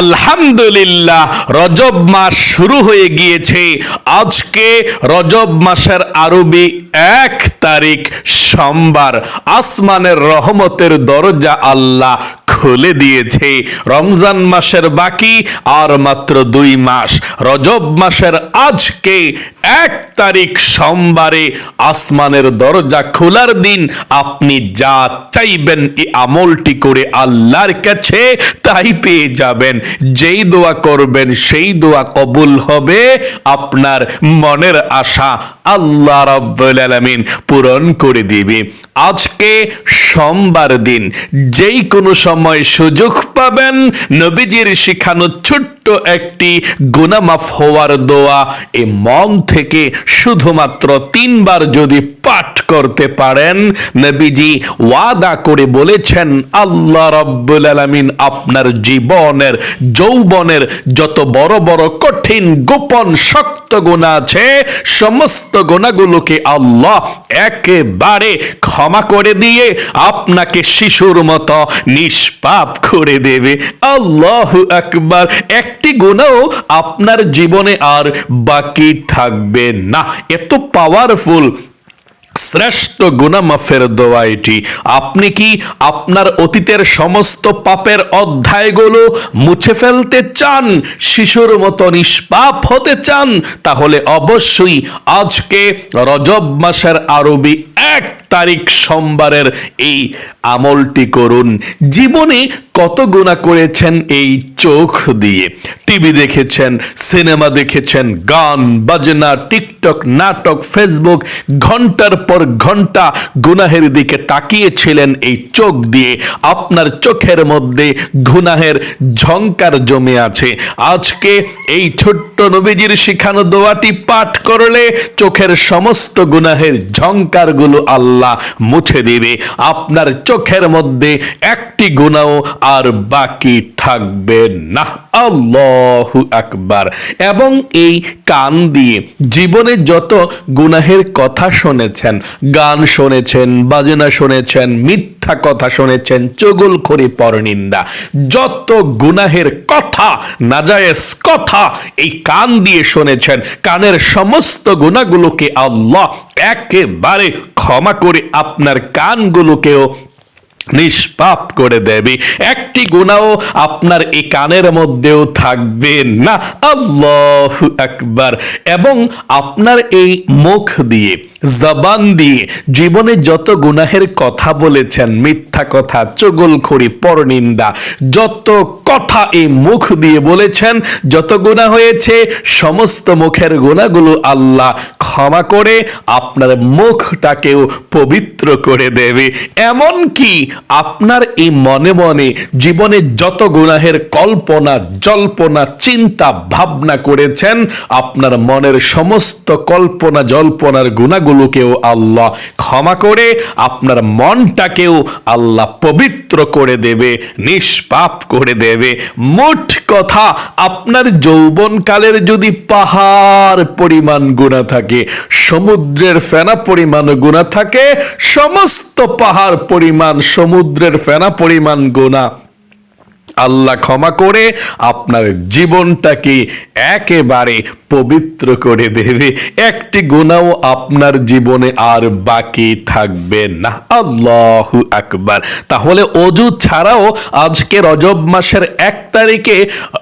আলহামদুলিল্লাহ, রজব মাস শুরু হয়ে গিয়েছে। আজকে রজব মাসের আরবি এক তারিখ সোমবার। আসমানের রহমতের দরজা আল্লাহ খুলে দিয়েছে। রমজান মাসের বাকি আর মাত্র দুই মাস। রজব মাসের আজকে এক তারিখ সোমবারে আসমানের দরজা খোলার দিন আপনি যা চাইবেন, এই আমলটি করে আল্লাহর কাছে তাই পেয়ে যাবেন। যেই দোয়া করবেন, সেই দোয়া কবুল হবে আপনার মনের আশা আল্লাহ রাব্বুল আলামিন পূরণ করে দিবে। আজকে সোমবার দিন, যেই কোনো সময় সুযোগ পাবেন, নবীজির শিখানো ছোট্ট একটি গুনামাফ হওয়ার দোয়া এ মন থেকে শুধুমাত্র তিনবার যদি পাঠ করতে পারেন। নবীজি ওয়াদা করে বলেছেন, আল্লাহ রব্বুল আলামিন আপনার জীবনের, যৌবনের যত বড় বড় কঠিন, গোপন, শক্ত গুণা আছে, সমস্ত গুণাগুলোকে আল্লাহ একেবারে ক্ষমা করে দিয়ে আপনাকে শিশুর মতো নিষ্পাপ করে দেবে। আল্লাহ আকবার। একটি গুণাও আপনার জীবনে আর বাকি থাকবে না। এত পাওয়ারফুল শ্রেষ্ঠ গুনামাফের দোয়া এটি। আপনি কি আপনার অতীতের সমস্ত পাপের অধ্যায়গুলো মুছে ফেলতে চান? শিশুর মতো নিষ্পাপ হতে চান? তাহলে অবশ্যই আজকে রজব মাসের আরবি এক তারিখ সোমবারের এই আমলটি করুন। জীবনে কত গুণা করেছেন এই চোখ দিয়ে? টিভি দেখেছেন, সিনেমা দেখেছেন, গান, বাজনা, টিকটক, নাটক, ফেসবুক, ঘণ্টার পর ঘণ্টা গুনাহের দিকে তাকিয়েছিলেন এই চোখ দিয়ে। আপনার চোখের মধ্যে গুনাহের ঝংকার জমে আছে। আজকে এই ছোট্ট নবীজির শিখানো দোয়াটি পাঠ করলে চোখের সমস্ত গুনাহের ঝংকারগুলো আল্লাহ মুছে দিবে। আপনার চোখের মধ্যে একটি গুণাও আর বাকি থাকবে না। আল্লাহু আকবার। এবং এই কান দিয়ে জীবনে যত গুনাহের কথা শুনেছেন, গান শুনেছেন, বাজনা শুনেছেন, মিথ্যা কথা শুনেছেন, চগুলখড়ি পরনিন্দা, যত গুনাহের কথা, নাজায়েজ কথা এই কান দিয়ে শুনেছেন, কানের সমস্ত গুণাগুলোকে আল্লাহ একেবারে ক্ষমা করে আপনার কানগুলোকেও নিষ্পাপ করে দেবে। একটি গুণাও আপনার এই কানের মধ্যেও থাকবে না। আল্লাহ আকবার। এবং আপনার এই মুখ দিয়ে, জবান দিয়ে, জীবনে যত গুনাহের কথা বলেছেন, মিথ্যা কথা, চগলখড়ি, পরনিন্দা, যত কথা এই মুখ দিয়ে বলেছেন, যত গুণা হয়েছে, সমস্ত মুখের গুণাগুলো আল্লাহ ক্ষমা করে আপনার মুখটাকেও পবিত্র করে দেবে। এমন কি আপনার এই মনে মনে জীবনে যত গুনাহের কল্পনা, জল্পনা, চিন্তা, ভাবনা করেছেন, আপনার মনের সমস্ত কল্পনা, জল্পনার গুণাগুলোকেও আল্লাহ ক্ষমা করে, আপনার মনটাকেও আল্লাহ পবিত্র করে দেবে, নিষ্পাপ করে দেবে। মোট কথা, আপনার যৌবনকালের যদি পাহাড় পরিমাণ গুণা থাকে, সমুদ্রের ফেনা পরিমাণ গুণা থাকে, সমস্ত পাহাড় পরিমাণ সমুদ্রের ফেনা পরিমাণ গোনা। আল্লাহ ক্ষমা করে আপনার জীবনটাকে একেবারে পবিত্র করে দেবে। একটি গুণাও আপনার জীবনে আর বাকি থাকবে না। আল্লাহ আকবার। তাহলে অজু ছাড়াও আজকে রজব মাসের এক তারিখে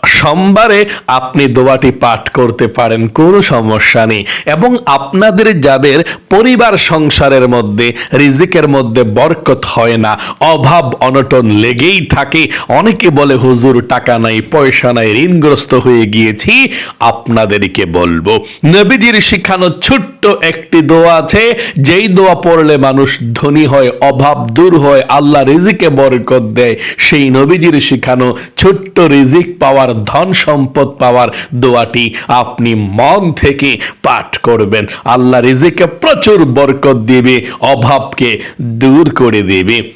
সোমবারে আপনি দোয়াটি পাঠ করতে পারেন, কোনো সমস্যা নেই। এবং আপনাদের যাদের পরিবার সংসারের মধ্যে, রিজিকের মধ্যে বরকত হয় না, অভাব, অনটন লেগেই থাকে, অনেকে বলে, হুজুর, টাকা নাই, পয়সা নাই, ঋণগ্রস্ত হয়ে গিয়েছি। আপনাদেরকে বলব? নবীজির শিখানো ছোট্ট একটি দোয়া আছে, যেই দোয়া পড়লে মানুষ ধনী হয়, অভাব দূর হয়, আল্লাহ রিজিকে বরকত দেয়। সেই নবীজির শিখানো ছোট্ট রিজিক পাওয়ার, ধন সম্পদ পাওয়ার দোয়াটি আপনি মন থেকে পাঠ করবেন। আল্লাহ রিজিকে প্রচুর বরকত দেবে, অভাবকে দূর করে দেবে।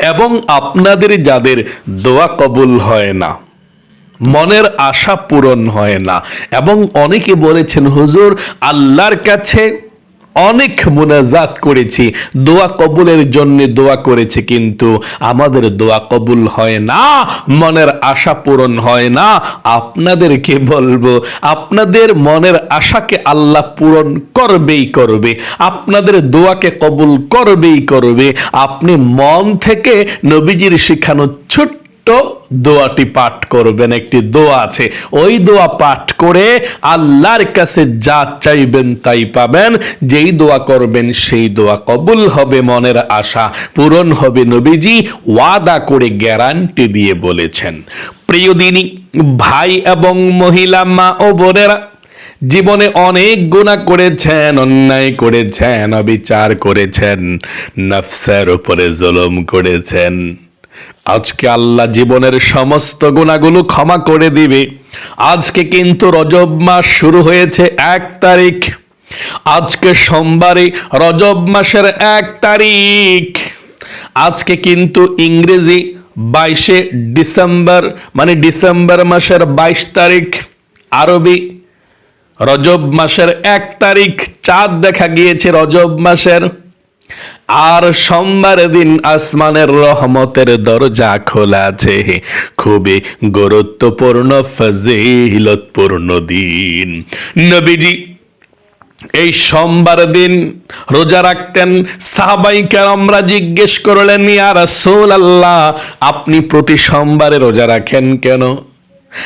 এবং আপনাদের যাদের দোয়া কবুল হয় না মনের আশা পূরণ হয় না। এবং অনেকে বলেছেন, হুজুর, আল্লাহর কাছে অনেক মুনাজাত করেছি। দোয়া কবুলের জন্য দোয়া করেছি, কিন্তু আমাদের দোয়া কবুল হয় না, মনের আশা পূরণ হয় না। আপনাদেরকে বলব, আপনাদের মনের আশাকে আল্লাহ পূরণ করবেই করবে, আপনাদের দোয়াকে কবুল করবেই করবে। আপনি মন থেকে নবীজির শিখানো ছোট্ট দোয়াটি পাঠ করবেন, একটি দোয়া আছে। ওই দোয়া পাঠ করে আল্লাহর কাছে যা চাইবেন তাই পাবেন। যেই দোয়া করবেন সেই দোয়া কবুল হবে মনের আশা, পূরণ হবে নবীজি, ওয়াদা করে গ্যারান্টি দিয়ে বলেছেন। প্রিয় দিনী, ভাই এবং মহিলা, মা ও বোনেরা, জীবনে অনেক গুণা করেছেন, অন্যায় করেছেন, অবিচার করেছেন, নফসের উপরে জুলুম করেছেন। আজকে আল্লাহ জীবনের সমস্ত গুণাগুলো ক্ষমা করে দিবে। আজকে কিন্তু রজব মাস শুরু হয়েছে এক তারিখ। আজকে সোমবারে রজব মাসের এক তারিখ। আজকে কিন্তু ইংরেজি বাইশে ডিসেম্বর মানে ডিসেম্বর মাসের বাইশ তারিখ। আরবি রজব মাসের এক তারিখ। চাঁদ দেখা গিয়েছে রজব মাসের। আর সোমবার দিন আসমানের রহমতের দরজা খোলা আছে। খুবই গুরুত্বপূর্ণ, ফজিলতপূর্ণ দিন। নবীজি এই সোমবার দিন রোজা রাখতেন। সাহাবাইকার আমরা জিজ্ঞেস করলেন, ইয়া রাসূল আল্লাহ আপনি প্রতি সোমবারে রোজা রাখেন কেন?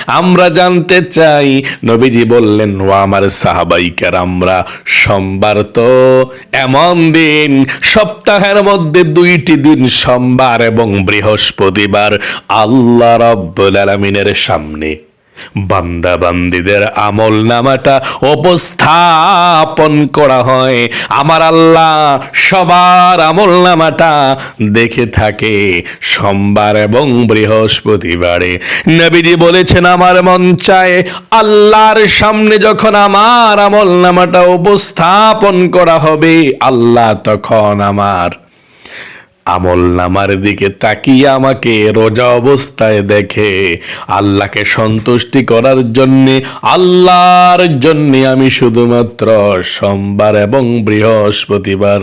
আমরা জানতে চাই, নবীজি বললেন ও আমার সাহাবাইকার আমরা সোমবার তো এমন দিন, সপ্তাহের মধ্যে দুইটি দিন, সোমবার এবং বৃহস্পতিবার, আল্লাহ রব্বুল আলমিনের সামনে। বান্দা বান্দিদের আমল নামাটা উপস্থাপন করা হয়। আমার আল্লাহ সবার আমল নামাটা দেখে থাকে সোমবার এবং বৃহস্পতিবারে। নবীজি বলেছেন, আমার মন চায় আল্লাহর সামনে যখন আমার আমল নামাটা উপস্থাপন করা হবে, আল্লাহ তখন আমার আমল নামার দিকে তাকিয়ে আমাকে রোজা অবস্থায় দেখে। আল্লাহকে সন্তুষ্টি করার জন্যে, আল্লাহর জন্যে আমি শুধুমাত্র সোমবার এবং বৃহস্পতিবার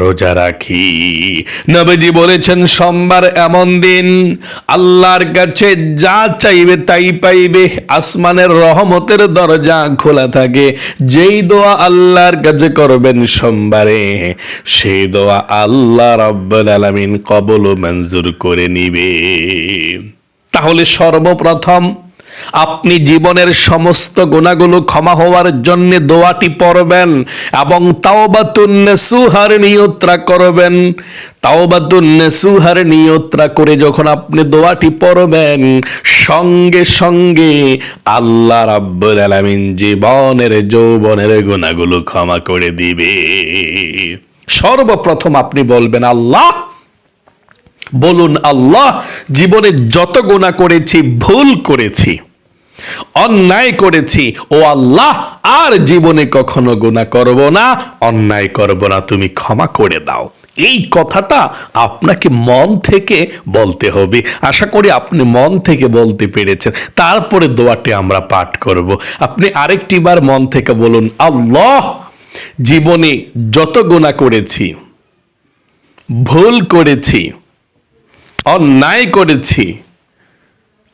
রোজা রাখি। নবীজি বলেছেন, সোমবার এমন দিন, আল্লাহর কাছে যা চাইবে তাই পাইবে। আসমানের রহমতের দরজা খোলা থাকে। যেই দোয়া আল্লাহর কাছে করবেন সোমবারে, সেই দোয়া আল্লাহ রব্বুল আলামিন কবল মঞ্জুর করে নিবে। তাহলে সর্বপ্রথম আপনি জীবনের সমস্ত গুণাগুলো ক্ষমা হওয়ার জন্য দোয়াটি পড়বেন এবং তাওবাতুন সুহার নিয়ত্রা করবেন। তাওবাতুন সুহার নিয়ত্রা করে যখন আপনি দোয়াটি পড়বেন, সঙ্গে সঙ্গে আল্লাহ রাব্বুল আলামিন জীবনের যৌবনের গুণাগুলো ক্ষমা করে দিবে। সর্বপ্রথম আপনি বলবেন, আল্লাহ, বলুন, আল্লাহ, জীবনে যত গোনা করেছি, ভুল করেছি, অন্যায় করেছি, ও আল্লাহ, আর জীবনে কখনো গুণা করব না, অন্যায় করব না, তুমি ক্ষমা করে দাও। এই কথাটা আপনাকে মন থেকে বলতে হবে। আশা করি আপনি মন থেকে বলতে পেরেছেন। তারপরে দোয়াটি আমরা পাঠ করব। আপনি আরেকটি বার মন থেকে বলুন, আল্লাহ জীবনে যত গোনা করেছি, ভুল করেছি, অন্যায় করেছি,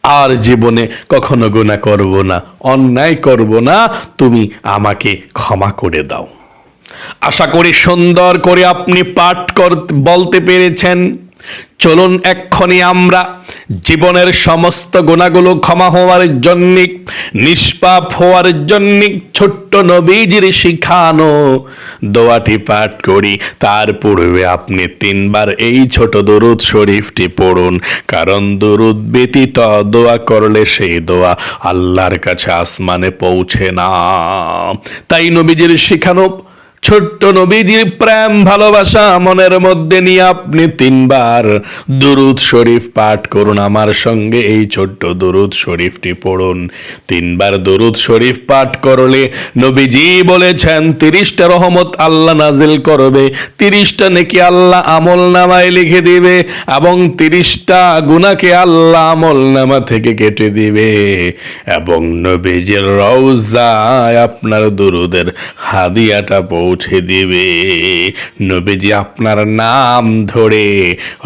আর জীবনে কখনো গুণা করব না, অন্যায় করব না, তুমি আমাকে ক্ষমা করে দাও। আশা করি সুন্দর করে আপনি পাঠ কর, বলতে পেরেছেন। চলুন এক্ষণে আমরা জীবনের সমস্ত গুণাগুলো ক্ষমা হওয়ার জন্য, নিষ্পাপ হওয়ার জন্য ছোট্ট নবীজির শিখানো দোয়াটি পাঠ করি। তার পূর্বে আপনি তিনবার এই ছোট দরুদ শরীফটি পড়ুন, কারণ দরুদ ব্যতীত দোয়া করলে সেই দোয়া আল্লাহর কাছে আসমানে পৌঁছে না। তাই নবীজির শিখানো ছোট্ট নবীজির প্রেম, ভালোবাসা মনের মধ্যে নিয়ে আপনি তিনবার দুরুদ শরীফ পাঠ করুন। আমার সঙ্গে এই ছোট্ট দুরুদ শরীফটি পড়ুন। তিনবার দুরুদ শরীফ পাঠ করলে নবীজি বলেছেন, তিরিশটা রহমত আল্লাহ নাজিল করবে, তিরিশটা নাকি আল্লাহ আমল নামায় লিখে দিবে, এবং তিরিশটা গুনাকে আল্লাহ আমল নামা থেকে কেটে দিবে। এবং নবীজির রওজায় আপনার দুরুদের হাদিয়াটা পৌঁছে পৌঁছে দিবে নবীজি আপনার নাম ধরে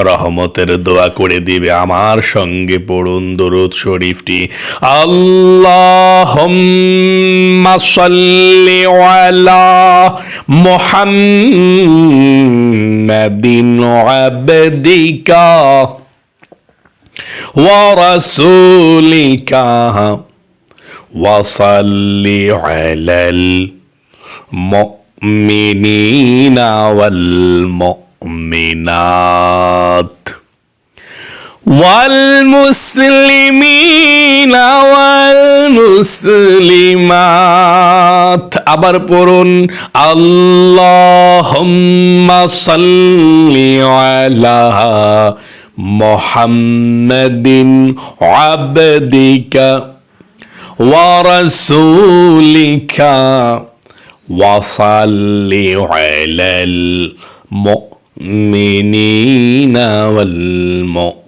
রহমতের দোয়া করে দিবে আমার সঙ্গে পড়ুন দরুদ শরীফটি আল্লাহ সাল্লি আলা মুহাম্মাদিন আবদিকা ورسولك وصل على المؤمنين والمؤمنات والمسلمين والمسلمات আবার পড়ুন আল্লাহুম্মা সাল্লি আলা মুহাম্মাদিন আবদিকা ورسولك وصل على المؤمنين والمؤمنات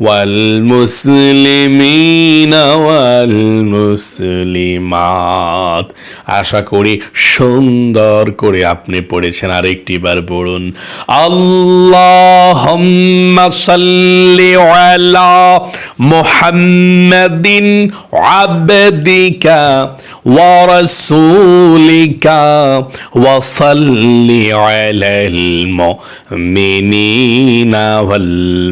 والمسلمين والمسلمات আশা করি সুন্দর করে আপনি পড়েছেন। আরেকটি বার পড়ুন। আল্লাহুম্মা সাল্লি আলা আবদিকা ওয়া রাসূলিকা ওয়া সাল্লি আলাল মুমিনিনা ওয়াল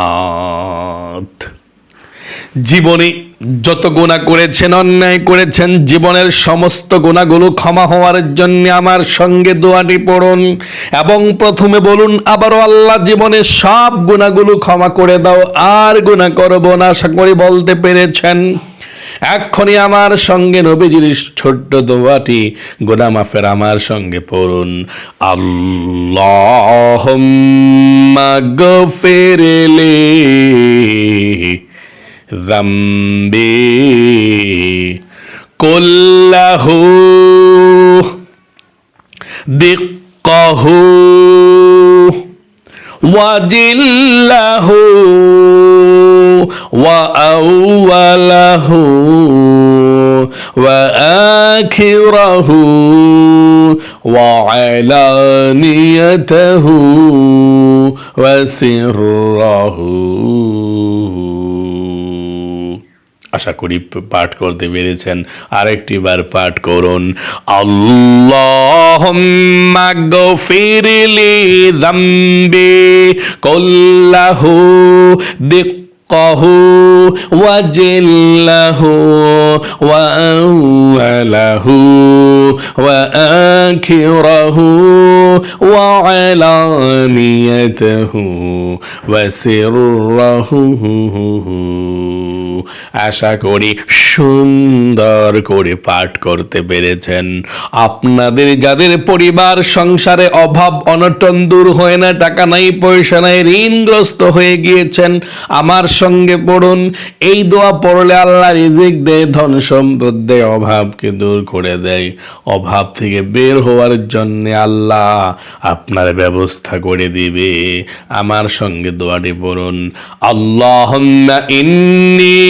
মুসলিমাত জীবনে যত গুণা করেছেন, অন্যায় করেছেন, জীবনের সমস্ত গুণাগুলো ক্ষমা হওয়ার জন্য আমার সঙ্গে দোয়াটি পড়ুন এবং প্রথমে বলুন, আবারও আল্লাহ জীবনের সব গুণাগুলো ক্ষমা করে দাও, আর গুণা করব না, আশা করি বলতে পেরেছেন। এক্ষণি আমার সঙ্গে নবীজির ছোট্ট দোয়াটি গোলামাফের আমার সঙ্গে পড়ুন। আল্লাহ গফেরেলে জম্বে কল্লাহু দিক্কাহু ওয়াজিল্লাহু وأوله وآخره وعلانيته وسره আশা করি পাঠ করতে পেরেছেন আরেকটি বার পাঠ করুন আল্লাহ গফিরলি দম্বে কল্লাহু رزقه وجله وأوله وآكره وعلانيته وسره আশা করি সুন্দর করে পাঠ করতে পেরেছেন। আপনাদের, যাদের পরিবার, সংসারে অভাব, অনটন দূর হয় না, টাকা নাই, পয়সা নাই, ঋণগ্রস্ত হয়ে গিয়েছেন, আমার সঙ্গে পড়ুন। এই দোয়া পড়লে আল্লাহ রিজিক দেয়, ধন সম্পদ দেয়, অভাবকে দূর করে দেয়। অভাব থেকে বের হওয়ার জন্য আল্লাহ আপনার ব্যবস্থা করে দিবে। আমার সঙ্গে দোয়াটি পড়ুন। আল্লাহ ইন্নি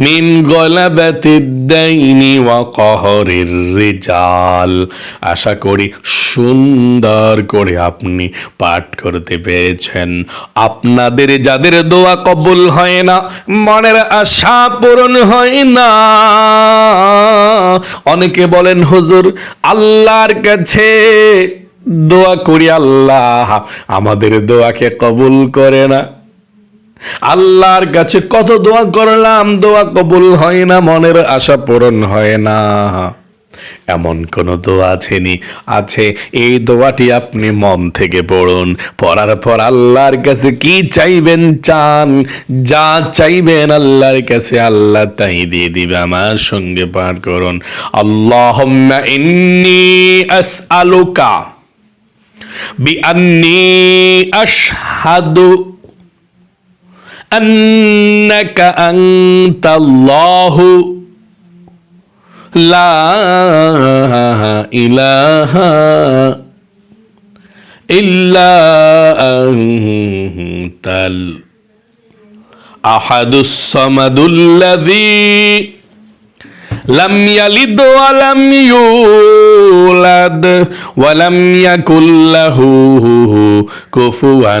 মিন গলাবাতিদ্দাইনি ওয়া কহরির রিজাল। আশা করি সুন্দর করে আপনি পাঠ করতে পেরেছেন। আপনাদের যাদের দোয়া কবুল হয় না, মনের আশা পূরণ হয় না। অনেকে বলেন, হুজুর, আল্লাহর কাছে দোয়া করি আল্লাহ, আমাদের দোয়াকে কবুল করে না। আল্লাহর কাছে কত দোয়া করলাম, দোয়া কবুল হয় না, মনের আশা পূরণ হয় না। এমন কোন দোয়া আছেনি? আছে, এই দোয়াটি আপনি মন থেকে পড়ুন। পড়ার পর আল্লাহর কাছে কি চাইবেন চান? যা চাইবেন আল্লাহর কাছে, আল্লাহ তাই দিয়ে দিবে। আমার সঙ্গে পাঠ করুন। আল্লাহুম্মা ইন্নী আসআলুকা বিআন্নী আশহাদু أنك أنت الله. لا إله إلا أنت أحد الصمد الذي لم يلد ولم يولد ولم يكن له كفوا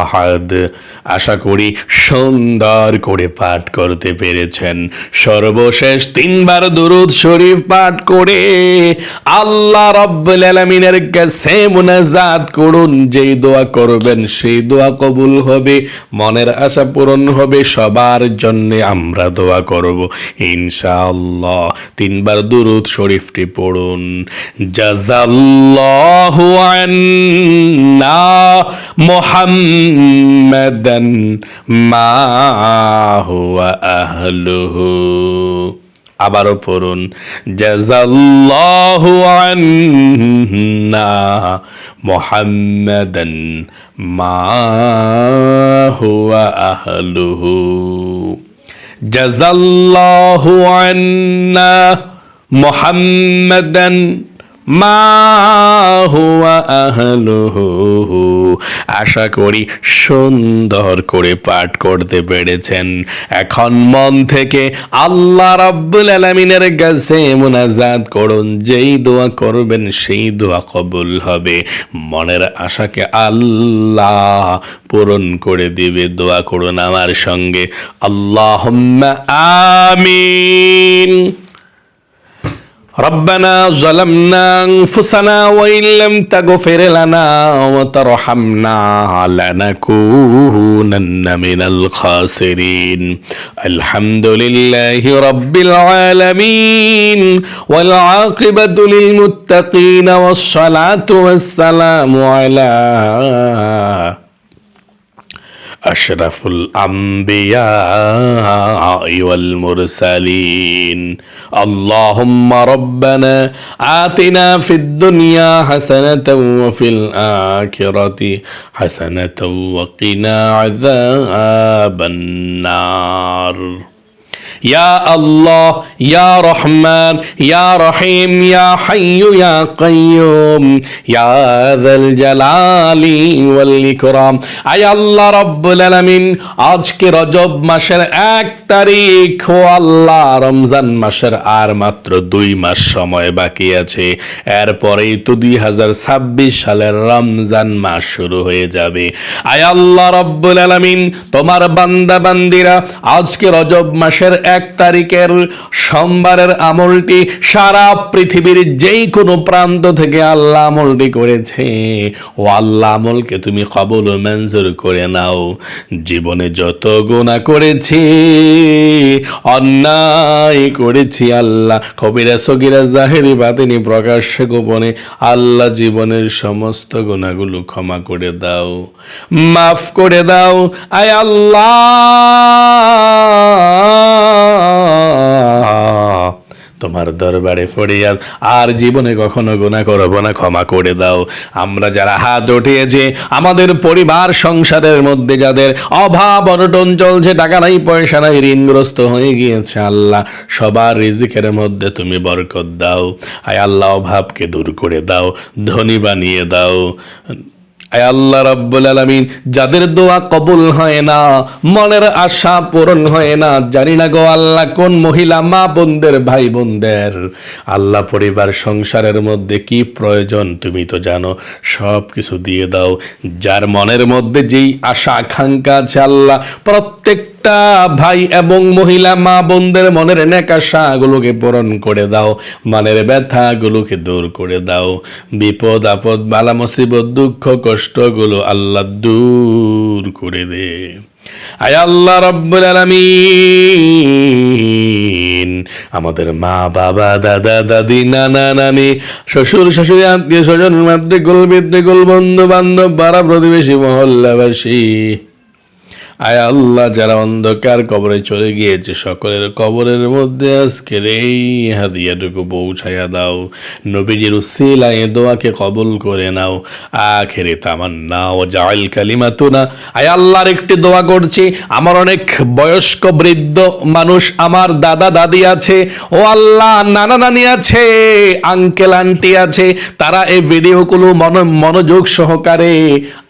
أحد. আশা করি সুন্দর করে পাঠ করতে পেরেছেন। সর্বশেষ তিনবার দুরুদ শরীফ পাঠ করে আল্লাহ রব্বুল আলামিনের কাছে মুনাজাত করুন। যেই দোয়া করবেন, সেই দোয়া কবুল হবে, মনের আশা পূরণ হবে, সবার জন্য আমরা দোয়া করব। ইনশাআল্লাহ তিনবার দুরুদ শরীফটি পড়ুন। জাজাল্লাহু আন্না মুহাম্মাদান মা হুয়া আহলুহু। আবারও পড়ুন জাজাল্লাহু আন্না মুহাম্মাদান মা হুয়া আহলুহু। জাজাল্লাহু আন্না মুহাম্মাদান মা হুয়া আহলুহু। আশা করি সুন্দর করে পাঠ করতে পেরেছেন। এখন মন থেকে আল্লাহ রাব্বুল আলামিনের কাছে মুনাজাত করুন, যেই দোয়া করবেন সেই দোয়া কবুল হবে। মনের আশাকে আল্লাহ পূরণ করে দিবে। দোয়া করুন আমার সঙ্গে। আল্লাহুম্মা আমিন। ربنا ظلمنا أنفسنا وإن لم تغفر لنا وترحمنا لنكونن من الخاسرين. الحمد لله رب العالمين والعاقبة للمتقين والصلاة والسلام على أشرف الأنبياء والمرسلين. اللهم ربنا آتنا في الدنيا حسنة وفي الآخرة حسنة وقنا عذاب النار. ইয়া আল্লাহ ইয়া রহমান ইয়া রহিম ইয়া হাইয়ু ইয়া কাইয়ুম ইয়া যাল জালালি ওয়াল ইকরাম আয় আল্লাহ আলামিন, আজকে রজব মাসের এক তারিখ। ও আল্লাহ, রমজান মাসের আর মাত্র দুই মাস সময় বাকি আছে। এরপরেই তো দুই হাজার ছাব্বিশ সালের রমজান মাস শুরু হয়ে যাবে। আয় আল্লাহ রব্বুল আলমিন, তোমার বান্দা বান্দিরা আজকে রজব মাসের এক তারিখের সোমবারের আমলটি সারা পৃথিবীর যেই কোনো প্রান্ত থেকে আল্লাহ আমলটি করেছে। ও আল্লাহ আমলকে তুমি কবল ও মঞ্জুর করে নাও। জীবনে যত গুণা করেছি, অন্যায় করেছি আল্লাহ। কবিরা, সগিরা, জাহেরি, বাতিনি, প্রকাশ্যে, গোপনে আল্লাহ জীবনের সমস্ত গুণাগুলো ক্ষমা করে দাও। মাফ করে দাও। আয় আল্লাহ! তোমার দরবারে ফরিয়াদ, আর জীবনে কখনো গুণা করব না, ক্ষমা করে দাও। আমরা যারা হাত উঠিয়েছি, আমাদের পরিবার সংসারের মধ্যে যাদের অভাব, অনটন চলছে, টাকা নাই, পয়সা নাই, ঋণগ্রস্ত হয়ে গিয়েছে আল্লাহ, সবার রিজিকের মধ্যে তুমি বরকত দাও। আয় আল্লাহ অভাবকে দূর করে দাও, ধনী বানিয়ে দাও। আল্লাহ রাব্বুল আলামিন, যাদের দোয়া কবুল হয় না, মনের আশা পূরণ হয় না, জানি না গো আল্লাহ কোন মহিলা, মা বোনদের, ভাই বোনদের। আল্লাহ পরিবার সংসারের মধ্যে কি প্রয়োজন তুমি তো জানো সব কিছু দিয়ে দাও। যার মনের মধ্যে যেই আশা, আকাঙ্ক্ষা আছে আল্লাহ প্রত্যেকটা ভাই এবং মহিলা, মা বোনদের মনের নেকাশাগুলোকে পূরণ করে দাও, মনের ব্যথাগুলোকে দূর করে দাও। বিপদ, আপদ বালা মুসিবত দুঃখ, কষ্টগুলো আল্লাহ দূর করে দে। আয় আল্লাহ রব্বুল আলামিন। আমাদের মা, বাবা, দাদা, দাদি, নানা, নানি, শ্বশুর, শাশুড়ি, আত্মীয় স্বজন মাতৃকুল পিতৃকুল বন্ধু বান্ধব, পাড়া প্রতিবেশী, মহল্লাবাসী। আয় আল্লাহ, যারা অন্ধকার কবরে চলে গিয়েছে, সকলের কবরের মধ্যে আজকের এই হাদিয়াটুকু পৌঁছাইয়া দাও। নবীজির উসিলায় দোয়াকে কবুল করে নাও। আখেরে তামান্না, ও জাইল কালিমাতুনা। আয় আল্লাহর একটি দোয়া করছি, আমার অনেক বয়স্ক বৃদ্ধ মানুষ, আমার দাদা দাদি আছে, ও আল্লাহ, নানা নানি আছে, আঙ্কেল, আন্টি আছে, তারা এই ভিডিওগুলো মন, মনোযোগ সহকারে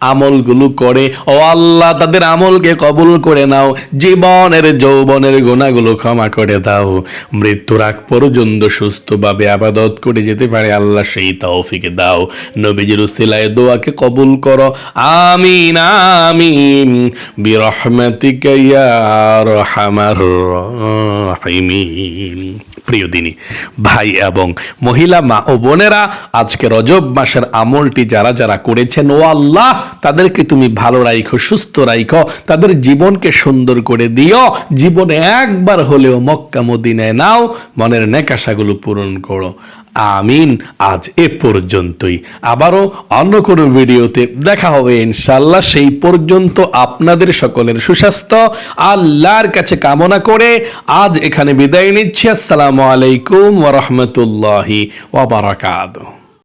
আমলগুলো করে। ও আল্লাহ, তাদের আমলকে কবুল করে নাও। জীবনের, যৌবনের গুণাগুলো ক্ষমা করে দাও। মৃত্যুর আগ পর্যন্ত সুস্থভাবে আবাদত করে যেতে পারে আল্লাহ, সেই তৌফিকে দাও। নবীজির উসিলায় দোয়াকে কবুল করো। আমিন আমিন। বিরহমাতিকা ইয়া প্রিয় দিনী, ভাই এবং মহিলা, মা ও বোনেরা আজকে রজব মাসের আমলটি যারা যারা করেছেন, ও আল্লাহ, তাদেরকে তুমি ভালো রাইখো, সুস্থ রাইখো। তাদের জীবনকে সুন্দর করে দিও। জীবনে একবার হলেও মক্কা মদিনায় নাও, মনের নেকাশাগুলো পূরণ করো। আমিন, আজ এ পর্যন্তই। আবারও অন্য কোনো ভিডিওতে দেখা হবে ইনশাল্লাহ সেই পর্যন্ত আপনাদের সকলের সুস্বাস্থ্য, আল্লাহর কাছে কামনা করে আজ এখানে বিদায় নিচ্ছি। আসসালামু আলাইকুম ওরহমতুল্লাহি ওবরাকাতুহ